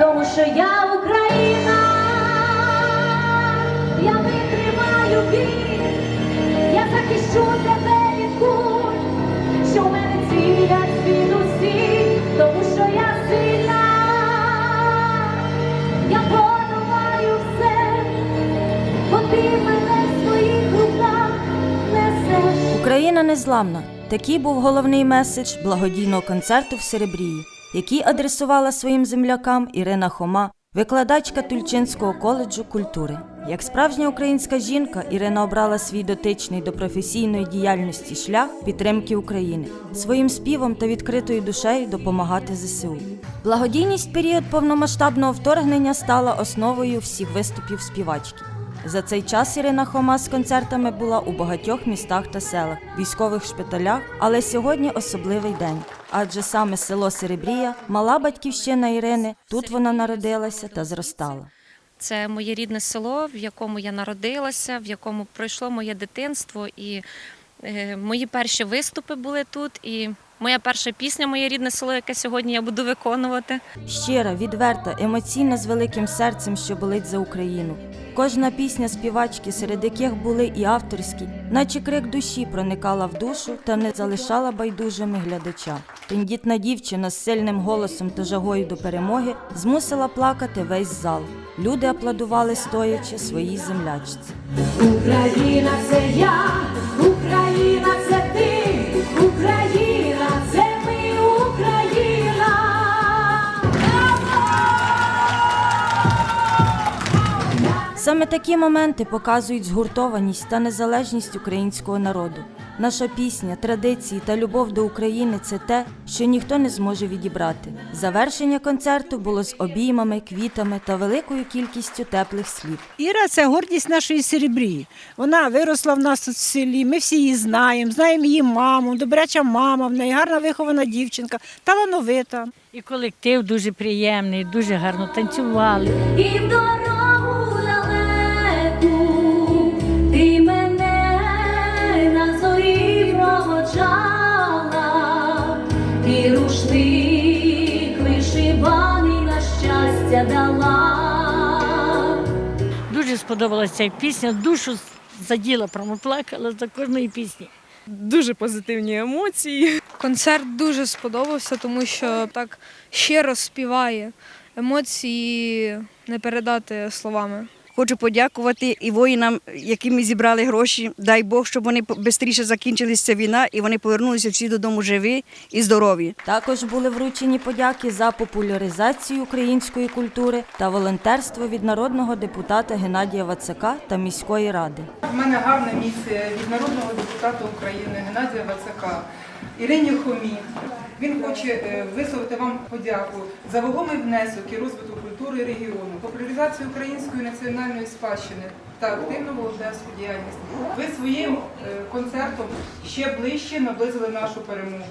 Тому що я Україна, я витримаю біль, я захищу тебе від що в мене цілять від тому що я сильна, я подолаю все, бо ти мене в своїх руках несеш. Україна незламна. Такий був головний меседж благодійного концерту в Серебрії, який адресувала своїм землякам Ірина Хома, викладачка Тульчинського коледжу культури. Як справжня українська жінка, Ірина обрала свій дотичний до професійної діяльності шлях підтримки України, своїм співом та відкритою душею допомагати ЗСУ. Благодійність період повномасштабного вторгнення стала основою всіх виступів співачки. За цей час Ірина Хома з концертами була у багатьох містах та селах, військових шпиталях, але сьогодні особливий день. Адже саме село Серебрія, мала батьківщина Ірини, тут вона народилася та зростала. Це моє рідне село, в якому я народилася, в якому пройшло моє дитинство. І е, мої перші виступи були тут. І моя перша пісня Моє рідне село, яке сьогодні я буду виконувати. Щира, відверта, емоційна з великим серцем, що болить за Україну. Кожна пісня співачки, серед яких були і авторські, наче крик душі проникала в душу та не залишала байдужими глядача. Тендітна дівчина з сильним голосом та жагою до перемоги змусила плакати весь зал. Люди аплодували стоячи своїй землячці. Україна це я, Україна Саме такі моменти показують згуртованість та незалежність українського народу. Наша пісня, традиції та любов до України це те, що ніхто не зможе відібрати. Завершення концерту було з обіймами, квітами та великою кількістю теплих слів. Іра це гордість нашої серебрії. Вона виросла в нас тут в селі. Ми всі її знаємо, знаємо її маму, добряча мама, в неї гарна вихована дівчинка, талановита. І колектив дуже приємний, дуже гарно танцювали. І в дорогу рушник вишиваний на щастя дала. Дуже сподобалася ця пісня, душу заділа, прямо плакала за кожної пісні. дуже позитивні емоції. Концерт дуже сподобався, тому що так щиро співає. Емоції не передати словами. Хочу подякувати і воїнам, які ми зібрали гроші. Дай Бог, щоб вони швидше закінчилася війна і вони повернулися всі додому живі і здорові. Також були вручені подяки за популяризацію української культури та волонтерство від народного депутата Геннадія Вацака та міської ради. У мене гарне місце від народного депутата України Геннадія Вацака, Ірині Хомі. Він хоче е, висловити вам подяку за вагомий внесок і розвиток культури регіону, популяризацію української національної спадщини та активну волонтерську діяльність. Ви своїм е, концертом ще ближче наблизили нашу перемогу.